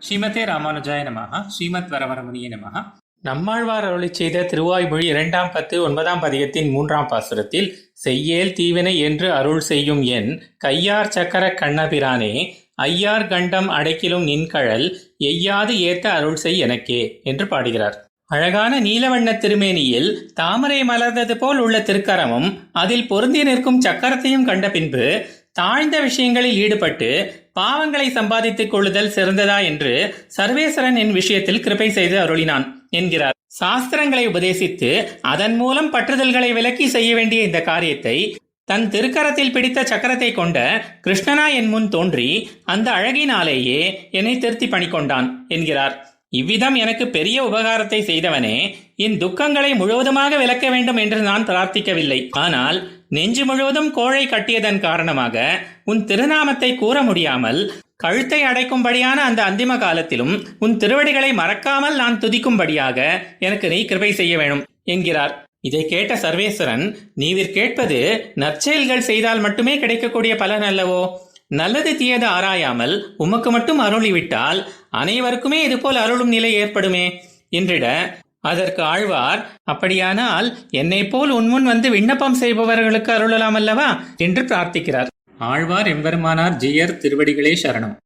ஸ்ரீமதே ராமானுஜாய நமகா ஸ்ரீமத் வரவரமுனிய நமஹ. நம்மாழ்வார் அருளி செய்த திருவாய்மொழி இரண்டாம் பத்து ஒன்பதாம் பதிகத்தின் மூன்றாம் பாசுரத்தில் செய்யேல் தீவினை என்று அருள் செய்யும் என் கையார் சக்கர கண்ணபிரானே ஐயார் கண்டம் அடைக்கிலும் நின்கழல் எய்யாது ஏத்த அருள் செய் எனக்கே என்று பாடுகிறார். அழகான நீலவண்ண திருமேனியில் தாமரை மலர்ந்தது போல் உள்ள திருக்கரமும் அதில் பொருந்தி நிற்கும் சக்கரத்தையும் கண்ட பின்பு தாழ்ந்த விஷயங்களில் ஈடுபட்டு பாவங்களை சம்பாதித்துக் கொள்ளுதல் சிறந்ததா என்று சர்வேஸ்வரன் என் விஷயத்தில் கிருபை செய்து அருளினான் என்கிறார். சாஸ்திரங்களை உபதேசித்து அதன் மூலம் பற்றுதல்களை விலக்கி செய்ய வேண்டிய இந்த காரியத்தை தன் திருக்கரத்தில் பிடித்த சக்கரத்தை கொண்ட கிருஷ்ணனா என் முன் தோன்றி அந்த அழகினாலேயே என்னை திருத்தி பணிக்கொண்டான் என்கிறார். இவ்விதம் எனக்கு பெரிய உபகாரத்தை செய்தவனே என் துக்கங்களை முழுவதுமாக விளக்க வேண்டும் என்று நான் பிரார்த்திக்கவில்லை. ஆனால் நெஞ்சு முழுவதும் கோழை கட்டியதன் காரணமாக உன் திருநாமத்தை கூற முடியாமல் கழுத்தை அடைக்கும்படியான அந்த அந்திம காலத்திலும் உன் திருவடிகளை மறக்காமல் நான் துதிக்கும்படியாக எனக்கு நீ கிருபை செய்ய வேணும் என்கிறார். இதை கேட்ட சர்வேஸ்வரன் நீவிர் கேட்பது நற்செயல்கள் செய்தால் மட்டுமே கிடைக்கக்கூடிய பலன் அல்லவோ? நல்லது தீயது ஆராயாமல் உமக்கு மட்டும் அருளிவிட்டால் அனைவருக்குமே இதுபோல் அருளும் நிலை ஏற்படுமே என்றிட அதற்கு ஆழ்வார் அப்படியானால் என்னை போல் உன்முன் வந்து விண்ணப்பம் செய்பவர்களுக்கு அருளலாம் அல்லவா என்று பிரார்த்திக்கிறார். ஆழ்வார் எம்பெருமானார் ஜியர் திருவடிகளே சரணம்.